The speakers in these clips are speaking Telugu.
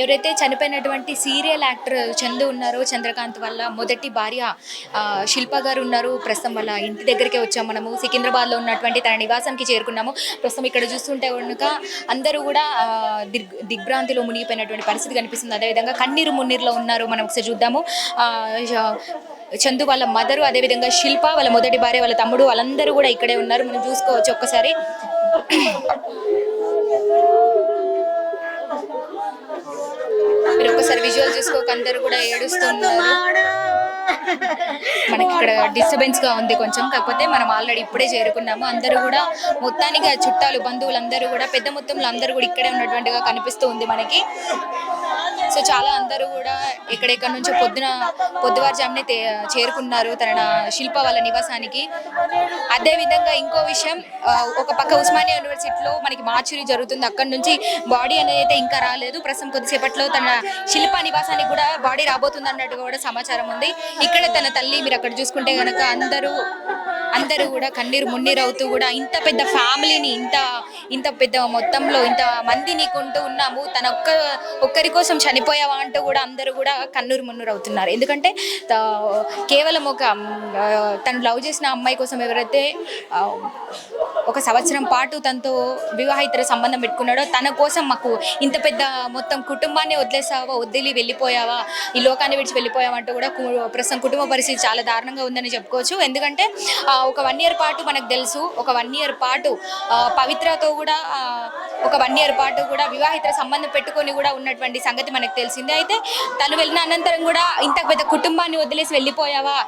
ఎవరైతే చనిపోయినటువంటి సీరియల్ యాక్టర్ చందు ఉన్నారో చంద్రకాంత్ వల్ల మొదటి భార్య శిల్ప గారు ఉన్నారు. ప్రస్తుతం వాళ్ళ ఇంటి దగ్గరికే వచ్చాము మనము. సికింద్రాబాద్లో ఉన్నటువంటి తన నివాసానికి చేరుకున్నాము. ప్రస్తుతం ఇక్కడ చూస్తుంటే కనుక అందరూ కూడా దిగ్ దిగ్భ్రాంతిలో మునిగిపోయినటువంటి పరిస్థితి కనిపిస్తుంది. అదేవిధంగా కన్నీరు మున్నీరులో ఉన్నారు. మనం ఒకసారి చూద్దాము. చందు వాళ్ళ మదరు అదేవిధంగా శిల్ప వాళ్ళ మొదటి భార్య వాళ్ళ తమ్ముడు వాళ్ళందరూ కూడా ఇక్కడే ఉన్నారు. మనం చూసుకోవచ్చు ఒక్కసారి. ఒక్కసారి విజువల్ చూసుకోక అందరూ కూడా ఏడుస్తున్నారు. మనకి ఇక్కడ డిస్టర్బెన్స్గా ఉంది కొంచెం. కాకపోతే మనం ఆల్రెడీ ఇప్పుడే చేరుకున్నాము. అందరూ కూడా మొత్తానికి చుట్టాలు బంధువులు అందరూ కూడా పెద్ద మొత్తంలో అందరూ కూడా ఇక్కడే ఉన్నటువంటిగా కనిపిస్తూ ఉంది మనకి. సో చాలా అందరూ కూడా ఎక్కడెక్కడ నుంచో పొద్దున పొద్దువారుజామునే చేరుకున్నారు తన శిల్ప వాళ్ళ నివాసానికి. అదే విధంగా ఇంకో విషయం ఒక పక్క ఉస్మానియా యూనివర్సిటీలో మనకి మార్చురీ జరుగుతుంది. అక్కడ నుంచి బాడీ అనేది అయితే ఇంకా రాలేదు. ప్రస్తుతం కొద్దిసేపట్లో తన శిల్ప నివాసానికి కూడా బాడీ రాబోతుంది అన్నట్టు కూడా సమాచారం ఉంది. ఇక్కడే తన తల్లి మీరు అక్కడ చూసుకుంటే గనక అందరూ అందరూ కూడా కన్నీరు మున్నీరు అవుతూ కూడా ఇంత పెద్ద ఫ్యామిలీని ఇంత ఇంత పెద్ద మొత్తంలో ఇంత మందిని కొంటూ ఉన్నాము. తన ఒక్క ఒక్కరి కోసం చనిపోయావా అంటూ కూడా అందరూ కూడా కన్నూరు మున్నూరు అవుతున్నారు. ఎందుకంటే కేవలం ఒక తను లవ్ చేసిన అమ్మాయి కోసం ఎవరైతే ఒక సంవత్సరం పాటు తనతో వివాహితర సంబంధం పెట్టుకున్నాడో తన కోసం మాకు ఇంత పెద్ద మొత్తం కుటుంబాన్ని వదిలేసావా వదిలి వెళ్ళిపోయావా ఈ లోకాన్ని విడిచి వెళ్ళిపోయావా అంటూ కూడా ప్రస్తుతం కుటుంబ పరిస్థితి చాలా దారుణంగా ఉందని చెప్పుకోవచ్చు. ఎందుకంటే ఒక వన్ ఇయర్ పాటు మనకు తెలుసు. ఒక వన్ ఇయర్ పాటు పవిత్రతో కూడా ఒక వన్ ఇయర్ పాటు కూడా వివాహిత సంబంధం పెట్టుకొని కూడా ఉన్నటువంటి సంగతి మనకు తెలిసిందే. అయితే తను వెళ్ళిన అనంతరం కూడా ఇంత పెద్ద కుటుంబాన్ని వదిలేసి వెళ్ళిపోయావా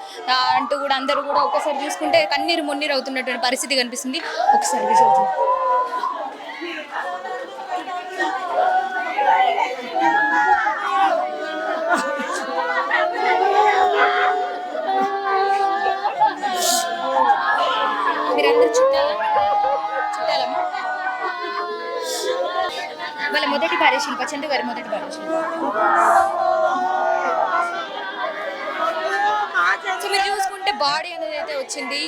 అంటూ కూడా అందరూ కూడా ఒకసారి చూసుకుంటే కన్నీరు మున్నీరు అవుతున్నటువంటి పరిస్థితి కనిపిస్తుంది. ఒకసారి visual చూద్దాం. మీరందరూ చుట్టాలా చుట్టాలమ్మా వాళ్ళ మొదటి గారి మొదటి సో మీరు చూసుకుంటే బాడీ అనేది అయితే వచ్చింది.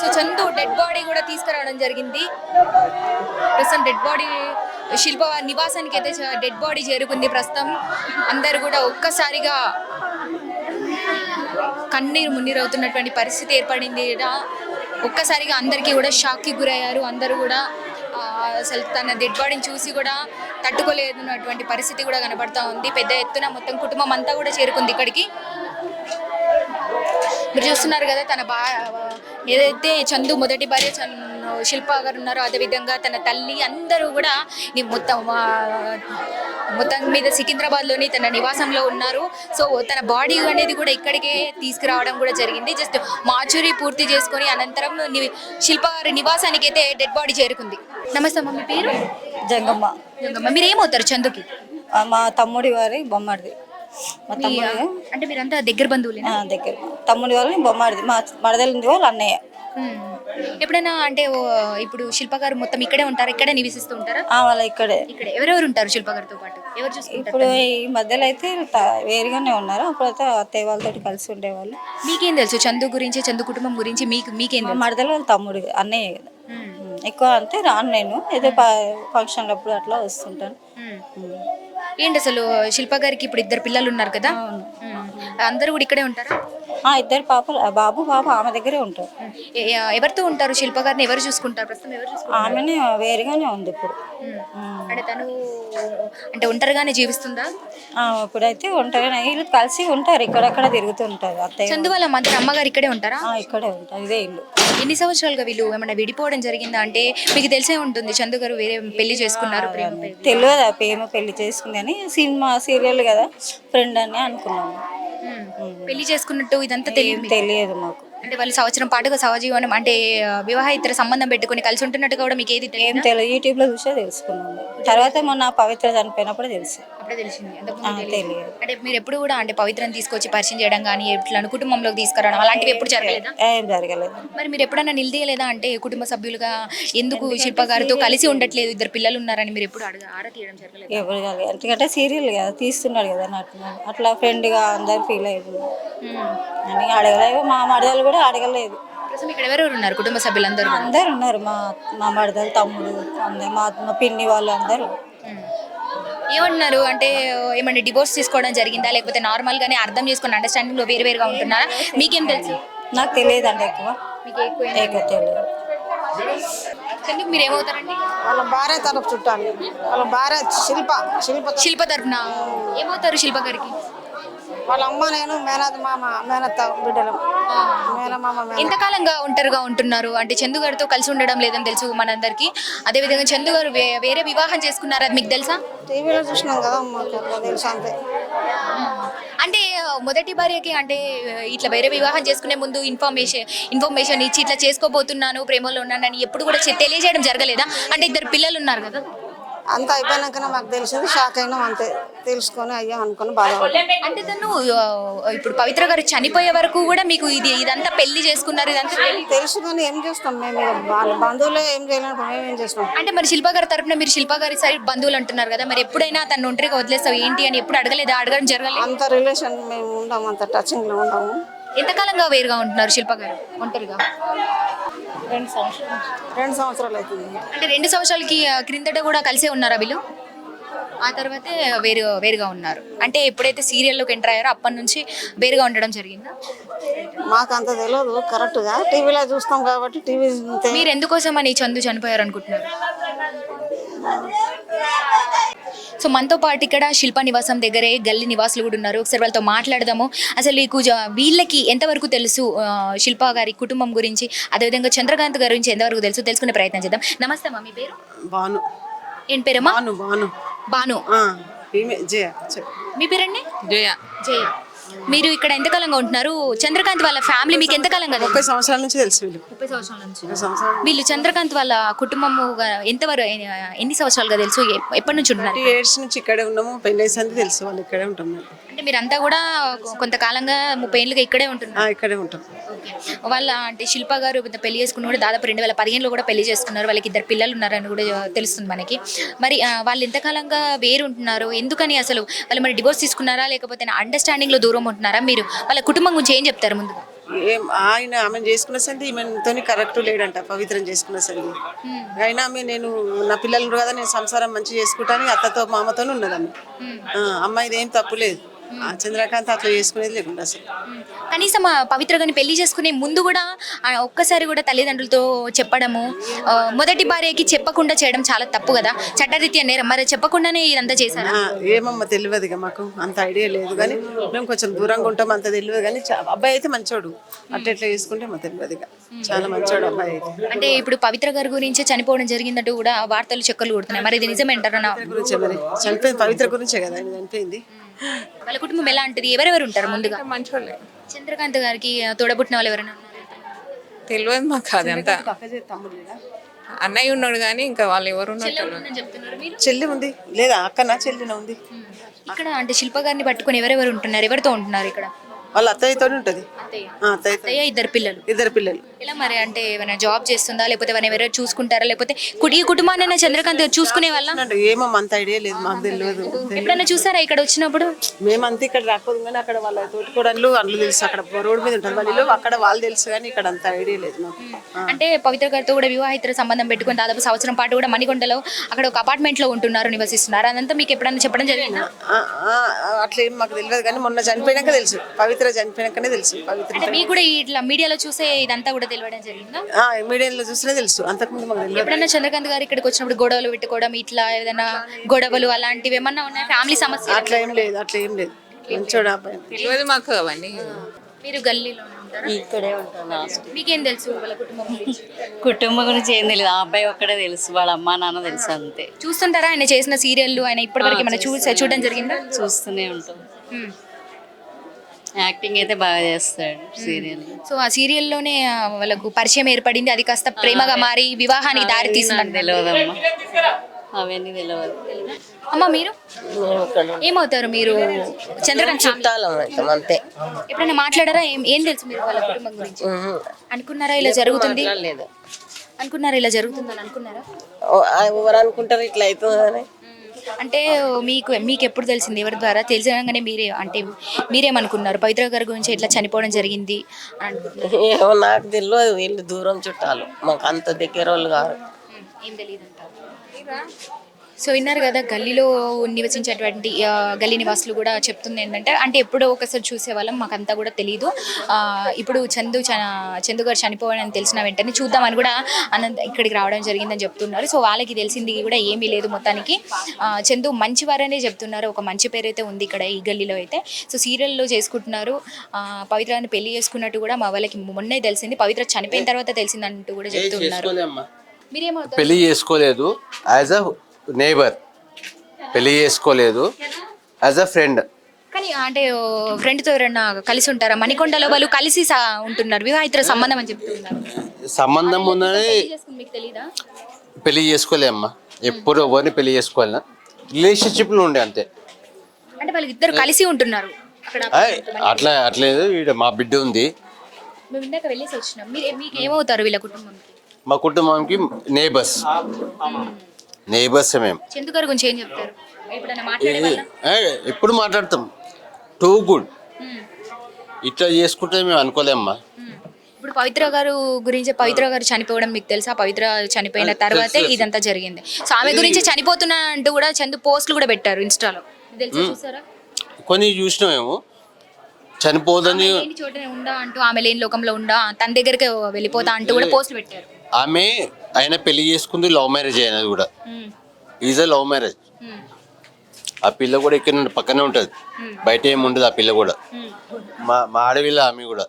సో చందు డెడ్ బాడీ కూడా తీసుకురావడం జరిగింది. ప్రస్తుతం డెడ్ బాడీ శిల్ప నివాసానికి అయితే డెడ్ బాడీ చేరుకుంది ప్రస్తుతం. అందరు కూడా ఒక్కసారిగా కన్నీరు మున్నీరు అవుతున్నటువంటి పరిస్థితి ఏర్పడింది. ఒక్కసారిగా అందరికీ కూడా షాక్కి గురయ్యారు. అందరూ కూడా అసలు తన డెడ్ బాడీని చూసి కూడా తట్టుకోలేనటువంటి పరిస్థితి కూడా కనబడతా ఉంది. పెద్ద ఎత్తున మొత్తం కుటుంబం అంతా కూడా చేరుకుంది ఇక్కడికి. మీరు చూస్తున్నారు కదా తన బా ఏదైతే చందు మొదటి భార్య చందు శిల్ప గారు ఉన్నారో. అదేవిధంగా తన తల్లి అందరూ కూడా మొత్తం మొత్తం మీద సికింద్రాబాద్లోని తన నివాసంలో ఉన్నారు. సో తన బాడీ అనేది కూడా ఇక్కడికే తీసుకురావడం కూడా జరిగింది. జస్ట్ మార్చురీ పూర్తి చేసుకొని అనంతరం శిల్ప గారి నివాసానికి అయితే డెడ్ బాడీ చేరుకుంది. నమస్తే అమ్మ మీ పేరు? జంగమ్మ. గంగమ్మ. మీరు ఏమవుతారు చందుకి మా తమ్ముడి వారి బొమ్మడిది. మా తమ్ముడు అంటే మీరంతా దగ్గర బంధువులేనా? ఆ, దగ్గర. తమ్ముడి వాళ్ళని బొమ్మడిది. మా మరదలింది వాళ్ళు అన్నయ్య. ఎప్పుడైనా అంటే ఇప్పుడు శిల్ప గారు మొత్తం ఇక్కడే ఉంటారా? ఇక్కడే నివసిస్తూ ఉంటారా? ఆ, వాళ్ళ ఇక్కడే. ఇక్కడ. ఎవరెవరు ఉంటారు శిల్ప గారితో పాటు? ఎవరు చూసుకుంటారు ఇప్పుడు ఈ మధ్యలో అయితే వేరుగానే ఉన్నారు. అప్పుడైతే అత్తయ్య వాళ్ళతో కలిసి ఉండేవాళ్ళు. మీకేం తెలుసు? చందు గురించి చందు కుటుంబం గురించి మీకు మీకేం మరదలు వాళ్ళ తమ్ముడు అన్నయ్య కదా. ఎక్కువ అంటే రాను నేను. ఏదో ఫంక్షన్లప్పుడు అట్లా వస్తుంటాను. ఏంటి అసలు శిల్ప గారికి ఇప్పుడు ఇద్దరు పిల్లలు ఉన్నారు కదా. అందరూ కూడా ఇక్కడే ఉంటారా? ఇద్దరు పాపలు ఆ బాబు పాప ఆమె దగ్గరే ఉంటారు మ్మ్. ఎ- ఎ- ఎవరితో ఉంటారు శిల్ప గారిని ఎవరు చూసుకుంటారు ప్రస్తుతం ఎవరు చూసుకుంటారు ఆమెనే వేరుగానే ఉంది ఇప్పుడు. ఉమ్. అంటే తను అంటే ఒంటరిగానే జీవిస్తుందా ఆ, ఇప్పుడైతే ఉంటారు వీళ్ళు కలిసి ఉంటారు ఇక్కడక్కడ తిరుగుతుంటారు అత్తయ్య చందు వాళ్ళ మదర్ అమ్మగారు ఇక్కడే ఉంటారా ఆ, ఇక్కడే ఉంటారు ఇదే ఇల్లు ఎన్ని సంవత్సరాలుగా వీళ్ళు ఏమైనా విడిపోవడం జరిగిందా? అంటే మీకు తెలిసే ఉంటుంది చందు గారు వేరే పెళ్ళి చేసుకున్నారు ప్రేమ పెళ్ళి. తెలియదు ఆ ప్రేమ పెళ్ళి చేసుకుంది అని సినిమా సీరియల్ కదా ఫ్రెండ్ అని అనుకున్నాము. పెళ్ళి చేసుకున్నట్టు ఇదంతా ఏం తెలియదు తెలియదు మాకు. అంటే వాళ్ళు సంవత్సరం పాటుగా సహజీవనం అంటే ఆ, వివాహితర సంబంధం పెట్టుకొని కలిసి ఉంటున్నట్టుగా కూడా మీకు ఏది ఏం తెలియదు? తెలియదు యూట్యూబ్లో చూసే తెలుసుకున్నాము. తర్వాత మొన్న పవిత్ర చనిపోయినప్పుడు తెలుసు. అప్పుడే తెలిసింది. ఆ, అంతకుముందు తెలియదు. తెలియదు. అంటే మీరు ఎప్పుడు కూడా అంటే పవిత్రని తీసుకొచ్చి పరిచయం చేయడం కానీ ఎట్లా కుటుంబంలోకి తీసుకురావడం అలాంటివి ఎప్పుడు జరగలేదా? ఏం జరగలేదు. మరి మీరు ఎప్పుడైనా నిలదీయలేదా? అంటే కుటుంబ సభ్యులుగా ఎందుకు శిల్ప గారితో కలిసి ఉండట్లేదు? ఇద్దరు పిల్లలు ఉన్నారని మీరు ఎప్పుడు అడగ ఆరా తీయడం జరగలేదు? ఎవరు కాదు. ఎందుకంటే సీరియల్ కదా తీస్తున్నాడు కదా నాకు అట్లా ఫ్రెండ్గా అందరు ఫీల్ అయ్యారు. అని అడగలేదు మా మరదలు కూడా అడగలేదు. ప్రస్తుతం ఇక్కడ ఎవరెవరు ఉన్నారు? కుటుంబ సభ్యులందరూ అందరు ఉన్నారు. మా మా మరదలు తమ్ముడు అందరు మా మా పిన్ని వాళ్ళు అందరూ. ఏమంటున్నారు అంటే ఏమంటే డివోర్స్ తీసుకోవడం జరిగిందా? లేకపోతే నార్మల్ గానే అర్థం చేసుకుని అండర్స్టాండింగ్లో వేరు వేరుగా ఉంటున్నారా? మీకేం తెలుసు? నాకు తెలియదు అండి ఎక్కువ. మీకు ఎక్కువ ఎక్కువ తెలియదు. ఎందుకు మీరు ఏమవుతారండి వాళ్ళ భార్య తరపు చుట్టాలు. వాళ్ళ భార్య శిల్ప శిల్ప శిల్ప తరఫున ఏమవుతారు శిల్ప గారికి? వాళ్ళ అమ్మ నేను మేనత్ మామ మేనత్త బిడ్డలు. మేనమామ మేన ఎంతకాలంగా ఒంటరిగా ఉంటున్నారు. అంటే చందు గారితో కలిసి ఉండడం లేదని తెలుసు మనందరికి. అదేవిధంగా చందు గారు వే- వేరే వివాహం చేసుకున్నారా? అది మీకు తెలుసా? టీవీలో చూసినాం కదా మాకు అట్లా తెలుసు అంతే. అంటే మొదటి భార్యకి అంటే ఇట్లా వేరే వివాహం చేసుకునే ముందు ఇన్ఫర్మేషన్ ఇన్ఫర్మేషన్ ఇచ్చి ఇట్లా చేసుకోబోతున్నాను ప్రేమలో ఉన్నానని ఎప్పుడు కూడా చె- తెలియజేయడం జరగలేదా? అంటే ఇద్దరు పిల్లలు ఉన్నారు కదా. అంతా అయిపోయినాకనే మాకు తెలిసింది షాక్ అయినాం అంతే. తెలుసుకొని అయ్యాం అనుకొని బాధపడ్డాం అంటే తను ఇప్పుడు పవిత్ర గారు చనిపోయే వరకు కూడా మీకు ఇది ఇదంతా పెళ్ళి చేసుకున్నారు ఇదంతా తెలి- తెలుసు కానీ ఏం చేస్తాం మేము ఇక? వాళ్ళ బంధువులే ఏం చేయలేనప్పుడు మేము ఏం చేస్తాం అంటే మరి శిల్ప గారి తరపున మీరు శిల్ప గారి సైడ్ బంధువులు అంటున్నారు కదా మరి ఎప్పుడైనా తను ఒంటరిగా వదిలేస్తావు ఏంటి అని ఎప్పుడు అడగలేదా? అడగడం జరగలేదు? అంత రిలేషన్ మేము ఉండాము అంత టచింగ్లో ఉండము ఎంతకాలంగా వేరుగా ఉంటున్నారు శిల్ప గారు ఒంటరిగా? రెండు సంవత్సరాలు. రెండు సంవత్సరాలు అవుతుంది. అంటే రెండు సంవత్సరాలకి క్రిందట కూడా కలిసే ఉన్నారా వీళ్ళు? ఆ తర్వాతే వేరు వేరుగా ఉన్నారు. అంటే ఎప్పుడైతే సీరియల్లోకి ఎంటర్ అయ్యారో అప్పటి నుంచి వేరుగా ఉండడం జరిగిందా? మాకు అంత తెలియదు కరెక్ట్గా. టీవీలో చూస్తాం కాబట్టి టీవీ మీరు ఎందుకోసం అని చందు చనిపోయారు అనుకుంటున్నారు సో మనతో పాటు ఇక్కడ శిల్ప నివాసం దగ్గరే గల్లీ నివాసులు కూడా ఉన్నారు. ఒకసారి వాళ్ళతో మాట్లాడదాము. అసలు జ- వీళ్ళకి ఎంతవరకు తెలుసు? శిల్ప గారి కుటుంబం గురించి అదేవిధంగా చంద్రకాంత్ గారి గురించి ఎంతవరకు తెలుసు? తెలుసుకునే ప్రయత్నం చేద్దాం. నమస్తే అమ్మా మీ పేరు? బాను ఏం పేరమ్మా? బాను బాను బాను ఆ, ఈమె జయ చెప్పు. మీ పేరండి? జయ. జయ. మీరు ఇక్కడ ఎంతకాలంగా ఉంటున్నారు? చంద్రకాంత్ వాళ్ళ ఫ్యామిలీ మీకు ఎంతకాలంగా తెలుసు? ముప్పై సంవత్సరాల నుంచి తెలుసు వీళ్ళు. ముప్పై సంవత్సరాల నుంచి. ముప్పై సంవత్సరాలు వీళ్ళు చంద్రకాంత్ వాళ్ళ కుటుంబము ఎంతవరకు ఎన్ని సంవత్సరాలుగా తెలుసు? ఎ- ఎప్పటి నుంచి ఉంటున్నారు? ఇయర్స్ నుంచి ఇక్కడే ఉన్నాము. పెళ్ళి సంది తెలుసు వాళ్ళు ఇక్కడే ఉంటున్నారు. అంటే మీరంతా కూడా కొంతకాలంగా ముప్పై ఏళ్ళుగా ఇక్కడే ఉంటున్నారు. ఇక్కడే ఉంటాం. వాళ్ళ అంటే శిల్ప గారు పెద్ద పెళ్ళి చేసుకుని కూడా దాదాపు రెండు వేల పదిహేనులో కూడా పెళ్ళి చేసుకున్నారు. వాళ్ళకి ఇద్దరు పిల్లలు ఉన్నారని కూడా తెలుస్తుంది మనకి. మరి వాళ్ళు ఎంతకాలంగా వేరు ఉంటున్నారు ఎందుకని అసలు? వాళ్ళు మరి డివోర్స్ తీసుకున్నారా? లేకపోతే అండర్స్టాండింగ్లో దూరం ఉంటున్నారా? మీరు వాళ్ళ కుటుంబం గురించి ఏం చెప్తారు ముందుగా? ఏం ఆయన ఆమె చేసుకున్న సంది ఈమెతో కరెక్ట్ లేడంట పవిత్రం చేసుకున్న సంది అయినా ఆమె నేను నా పిల్లలు కదా నేను సంసారం మంచి చేసుకుంటాను అత్తతో మామతో ఉన్నదాన్ని అమ్మాయిది ఏం తప్పు లేదు. ఆ, చంద్రకాంత్ అట్లా చేసుకునేది లేకుండా అసలు. కనీసం ఆ పవిత్ర గారిని పెళ్ళి చేసుకునే ముందు కూడా ఆ, ఒక్కసారి కూడా తల్లిదండ్రులతో చెప్పడము ఆ, మొదటి భార్యకి చెప్పకుండా చేయడం చాలా తప్పు కదా. చట్టరీత్యా నేరం. మరి చెప్పకుండానే ఇదంతా చేశారా? ఆ, ఏమమ్మా తెలియదు ఇక మాకు. అంత ఐడియా లేదు కానీ మేము కొంచెం దూరంగా ఉంటాం అంత తెలియదు కానీ చా- అబ్బాయి అయితే మంచోడు. అట్లా ఎట్లా చేసుకుంటే మాకు తెలియదు ఇక. చాలా మంచోడు అబ్బాయి అయితే. అంటే ఇప్పుడు పవిత్ర గారి గురించి చనిపోవడం జరిగిందంటూ కూడా వార్తలు చెక్కలు కొడుతున్నాయి. మరి ఇది నిజమేంటారా? నా- గురించే మరి. చనిపోయింది పవిత్ర గురించే కదా. ఆయన చనిపోయింది. వాళ్ళ కుటుంబం ఎలా ఉంటుంది ఎవరెవరు ఉంటారు ముందుగా? మంచోళ్ళే. చంద్రకాంత్ గారికి తోడబుట్టిన వాళ్ళు ఎవరైనా? తెలియదు మాకు అదంతా. అన్నయ్య ఉన్నాడు కానీ ఇంకా వాళ్ళు ఎవరు మీరు? చెల్లి ఉంది. లేదా అక్కనా? చెల్లిన ఉంది. ఇక్కడ అంటే శిల్ప గారిని పట్టుకొని ఎవరెవరు ఉంటున్నారు? ఎవరితో ఉంటున్నారు ఇక్కడ? వాళ్ళ అత్తయ్యతో ఉంటది. అత్తయ్య. ఇద్దరు పిల్లలు. ఇద్దరు పిల్లలు. ఎలా మరి అంటే ఏమైనా జాబ్ చేస్తుందా? లేకపోతే ఏమైనా ఎవరైనా చూసుకుంటారా? లేకపోతే కుడి ఈ కుటుంబాన్ని చంద్రకాంత్ చూసుకునే వాళ్ళ? అంటే ఏమో అంత ఐడియా లేదు మాకు తెలియదు ఎప్పుడైనా చూసారా ఇక్కడ వచ్చినప్పుడు? మేమంతా ఇక్కడ రాకపోదు కానీ అక్కడ వాళ్ళ తోటికోడళ్ళు అందులో తెలుసు. అక్కడ రోడ్డు మీద ఉంటారు. వాళ్ళు అక్కడ వాళ్ళు తెలుసు కానీ ఇక్కడ అంత ఐడియా లేదు మాకు. ఆ. అంటే పవిత్ర గారితో కూడా వివాహితర సంబంధం పెట్టుకుని దాదాపు సంవత్సరం పాటు కూడా మణికొండలో అక్కడ ఒక అపార్ట్మెంట్లో ఉంటున్నారు నివసిస్తున్నారు. అదంతా మీకు ఎప్పుడైనా చెప్పడం జరిగిందా? ఆ, ఆ, అట్లా ఏం మాకు తెలియదు కానీ మొన్న చనిపోయినాక తెలుసు. పవిత్ర చనిపోయినాకనే తెలుసు. పవిత్ర అంటే మీకు కూడా ఇట్లా మీడియాలో చూసే ఇదంతా కూడా తెలియడం జరిగిందా? ఆ, మీడియాలో చూసినా తెలుసు. అంతకుముందు మాకు తెలియదు. ఎప్పుడైనా చంద్రకాంత్ గారు ఇక్కడికి వచ్చినప్పుడు గొడవలు పెట్టుకోవడం ఇట్లా ఏదైనా గొడవలు అలాంటివి ఏమన్నా ఉన్నాయి? ఫ్యామిలీ సమస్య అట్లా ఏం లేదు అట్లా ఏం లేదు. మంచోడు అబ్బాయి. తెలియదు మాకు అవన్నీ. మీరు గల్లీలో ఉంటారా? ఇక్కడే ఉంటాను లాస్ట్. మీకేం తెలుసు వాళ్ళ కుటుంబం గురించి? కుటుంబం గురించి ఏం తెలియదు. ఆ అబ్బాయి ఒక్కడే తెలుసు వాళ్ళ అమ్మా నాన్న తెలుసు అంతే. చూస్తుంటారా? ఆయన చేసిన సీరియల్లు ఆయన ఇప్పటివరకు ఏమైనా చూసా చూడడం జరిగిందా? చూస్తూనే ఉంటాం. యాక్టింగ్ అయితే బాగా చేస్తాడు సీరియల్. సో ఆ సీరియల్లోనే వాళ్ళకు పరిచయం ఏర్పడింది. అది కాస్త ప్రేమగా మారి వివాహానికి దారి తీసిందంట తెలియదమ్మా అవన్నీ తెలియదు అమ్మ మీరు? ఏమవుతారు మీరు? చంద్రకాంత్ చుట్టాలం అంతే. ఎప్పుడైనా మాట్లాడారా? ఏం ఏం తెలుసు మీరు వాళ్ళ కుటుంబం గురించి? అనుకున్నారా ఇలా జరుగుతుంది? లేదు అనుకున్నారా ఇలా జరుగుతుందని అనుకున్నారా? ఎవరు అనుకుంటారు ఇట్లా అవుతుందని? అంటే మీకు మీకు ఎప్పుడు తెలిసింది? ఎవరి ద్వారా? తెలిసినాగానే మీరే అంటే మీరేమనుకున్నారు? పవిత్ర గారి గురించి ఇట్లా చనిపోవడం జరిగింది? ఏమో నాకు తెలియదు వీళ్ళు దూరం చుట్టాలు. మాకు అంత దగ్గర వాళ్ళు కాదు ఏం తెలియదు అంటారు సో విన్నారు కదా గల్లీలో నివసించేటువంటి గల్లీ నివాసులు కూడా చెప్తుంది ఏంటంటే అంటే ఎప్పుడో ఒకసారి చూసేవాళ్ళం మాకంతా కూడా తెలియదు ఆ, ఇప్పుడు చందు చ- చందు గారు చనిపోవాలని తెలిసిన వెంటనే చూద్దామని కూడా అనంత ఇక్కడికి రావడం జరిగిందని చెప్తున్నారు. సో వాళ్ళకి తెలిసింది కూడా ఏమీ లేదు మొత్తానికి. ఆ, చందు మంచివారనే చెప్తున్నారు. ఒక మంచి పేరు అయితే ఉంది ఇక్కడ ఈ గల్లీలో అయితే. సో సీరియల్లో చేసుకుంటున్నారు. ఆ, పవిత్రాన్ని పెళ్ళి చేసుకున్నట్టు కూడా మా వాళ్ళకి మొన్నే తెలిసింది. పవిత్ర చనిపోయిన తర్వాత తెలిసిందంటూ కూడా చెప్తున్నారు. పెళ్ళి చేసుకోలేదు. As a neighbour. పెళ్ళి చేసుకోలేదు. యాజ్ అ ఫ్రెండ్ కానీ అంటే ఫ్రెండ్తో ఎవరైనా కలిసి ఉంటారా? మణికొండలో వాళ్ళు కలిసి సా- ఉంటున్నారు. వివాహితుల సంబంధం అని చెప్తున్నారు. సంబంధం ఉన్నది. పెళ్ళి చేసుకుని మీకు తెలీదా? పెళ్ళి చేసుకోలే అమ్మా. ఎప్పుడు ఎవరిని పెళ్ళి చేసుకోవాలన్నా. రిలేషన్షిప్లో ఉండే అంతే. అంటే వాళ్ళకి ఇద్దరు కలిసి ఉంటున్నారు. అక్కడ ఆయ్, అట్లా అట్లేదు ఈడ మా బిడ్డ ఉంది. మేము ఇందాక వెళ్ళేసి వచ్చినాం. మీరు మీకు ఏమవుతారు వీళ్ళ కుటుంబంకి? మా కుటుంబానికి నేబర్స్ నేబర్స్ మేము. చందు గారి గురించి ఏం చెప్తారు? ఎప్పుడైనా ఎప్పుడు మాట్లాడతాం. టూ గుడ్ ఇట్లా చేసుకుంటే మేము అనుకోలేమ్మా. ఇప్పుడు పవిత్ర గారు గురించి పవిత్ర గారు చనిపోవడం మీకు తెలుసా? పవిత్ర చనిపోయిన తర్వాతే ఇదంతా జరిగింది. సో ఆమె గురించి చనిపోతున్నా అంటూ కూడా చందు పోస్టులు కూడా పెట్టారు ఇన్స్టాలో. తెలుసా చూసారా? కొన్ని చూసినామేమో చనిపోదని ఆమె లేని చోటనే ఉండా అంటూ ఆమె లేని లోకంలో ఉండా తన దగ్గరికి వెళ్ళిపోతా అంటూ కూడా పోస్టులు పెట్టారు. ఆమె ఆయన పెళ్ళి చేసుకుంది లవ్ మ్యారేజ్ అయినది కూడా. ఈజ్ అ లవ్ మ్యారేజ్ ఆ పిల్ల కూడా ఇక్కడ పక్కనే ఉంటుంది. బయట ఏమి ఉండదు ఆ పిల్ల కూడా. మా మా ఆడవిల్ల ఆమె కూడా.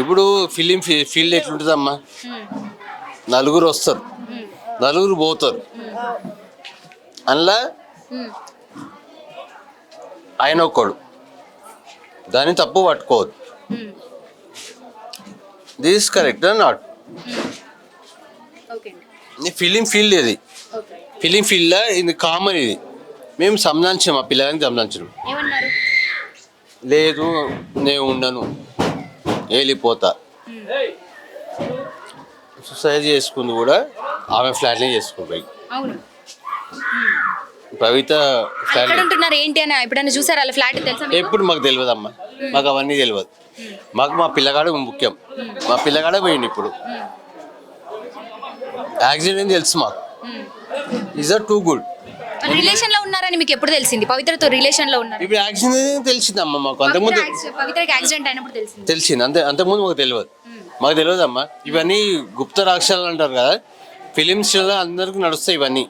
ఇప్పుడు ఫిలిం ఫీల్డ్ ఎట్లుంటుందమ్మా? నలుగురు వస్తారు. నలుగురు పోతారు. అందులో ఆయన ఒక్కడు. దాన్ని తప్పు పట్టుకోవద్దు. This correct not film field ఇది. ఫిలిం ఫీల్డ్లో ఇది కామన్ ఇది. మేము సంబంధించాం మా పిల్లగానికి సంబంధించాం ఏమన్నారు? లేదు నేను ఉండను. వెళ్ళిపోతా. సూసైడ్ చేసుకుంది కూడా ఆమె ఫ్లాట్నే చేసుకుంటాయి కవిత ఫ్లాట్. ఉంటున్నారు ఏంటి అని ఎప్పుడైనా చూసారా? వాళ్ళ ఫ్లాట్ తెలుసా? ఎప్పుడు మాకు తెలియదు అమ్మా మాకు అవన్నీ తెలియదు. మాకు మా పిల్లగాడు ముఖ్యం. మా పిల్లగాడే పోయింది ఇప్పుడు. యాక్సిడెంట్ తెలుసు మాకు. ఈజ్ ఆర్ టూ గుడ్ రిలేషన్లో ఉన్నారని మీకు ఎప్పుడు తెలిసింది? పవిత్రతో రిలేషన్లో ఉన్నారు ఇప్పుడు యాక్సిడెంట్ తెలిసిందమ్మా మాకు? అంతకుముందు పవిత్రకి యాక్సిడెంట్ అయినప్పుడు తెలిసింది. తెలిసింది. అంతే అంతకుముందు మాకు తెలియదు. మాకు తెలియదు అమ్మా ఇవన్నీ గుప్త రాక్షసాలు అంటారు కదా. ఫిలిమ్స్లో అందరికి నడుస్తాయి ఇవన్నీ.